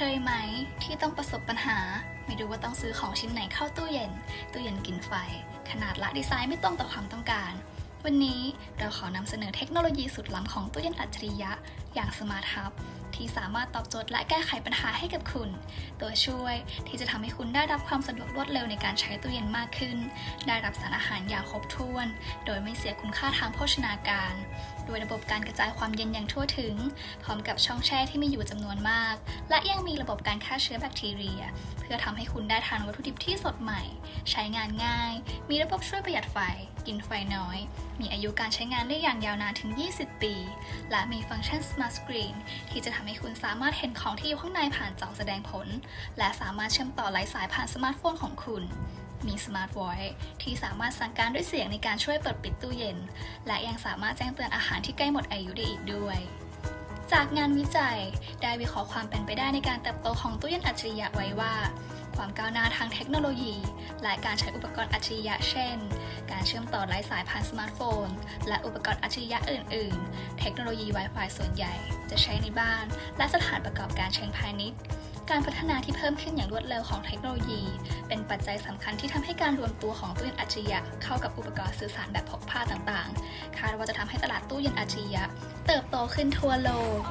เคยไหมที่ต้องประสบปัญหา ไม่รู้ว่าต้องซื้อของชิ้นไหนเข้าตู้เย็น ตู้เย็นกินไฟ ขนาดและดีไซน์ไม่ตรงต่อความต้องการ วันนี้เราขอนำเสนอเทคโนโลยีสุดล้ำของตู้เย็นอัจฉริยะ อย่าง Smart Hub ที่สามารถตอบโจทย์และแก้ไขปัญหาให้กับคุณ ตัวช่วยที่จะทำให้คุณได้รับความสะดวกรวดเร็วในการใช้ตู้เย็นมากขึ้น ได้รับสารอาหารอย่างครบถ้วน โดยไม่เสียคุณค่าทางโภชนาการ โดยระบบการกระจายความเย็นอย่างทั่วถึง พร้อมกับช่องแช่ที่มีอยู่จำนวนมาก และยังมีระบบการฆ่าเชื้อแบคทีเรีย เพื่อทำให้คุณได้ทานวัตถุดิบที่สดใหม่ ใช้งานง่าย มีระบบช่วยประหยัดไฟ กินไฟน้อย มีอายุการใช้งานได้อย่างยาวนานถึง 20 ปี และมีฟังก์ชัน Smart Screen ที่จะทำให้คุณสามารถเห็นของที่อยู่ข้างในผ่านจอแสดงผล และสามารถเชื่อมต่อไร้สายผ่านสมาร์ทโฟนของคุณ มี Smart Voice ที่สามารถสั่งการด้วยเสียงในการช่วยเปิดปิดตู้เย็น และยังสามารถแจ้งเตือนอาหารที่ใกล้หมดอายุได้อีกด้วย จากงานวิจัยได้วิเคราะห์ความเป็นไปได้ในการเติบโตของตู้เย็นอัจฉริยะไว้ว่า ความก้าวหน้าทางเทคโนโลยี และการใช้อุปกรณ์อัจฉริยะเช่น การเชื่อมต่อไร้สายผ่านสมาร์ทโฟน และอุปกรณ์อัจฉริยะอื่น ๆ เทคโนโลยี Wi-Fi ส่วนใหญ่ จะใช้ในบ้าน และสถานประกอบการเชิงพาณิชย์การพัฒนาที่เพิ่มขึ้นอย่างรวดเร็วของเทคโนโลยี ปัจจัยสำคัญที่ทำให้การรวมตัวของตู้เย็นอัจฉริยะเข้ากับอุปกรณ์สื่อสารแบบพกพาต่างๆ คาดว่าจะทำให้ตลาดตู้เย็นอัจฉริยะเติบโตขึ้นทั่วโลก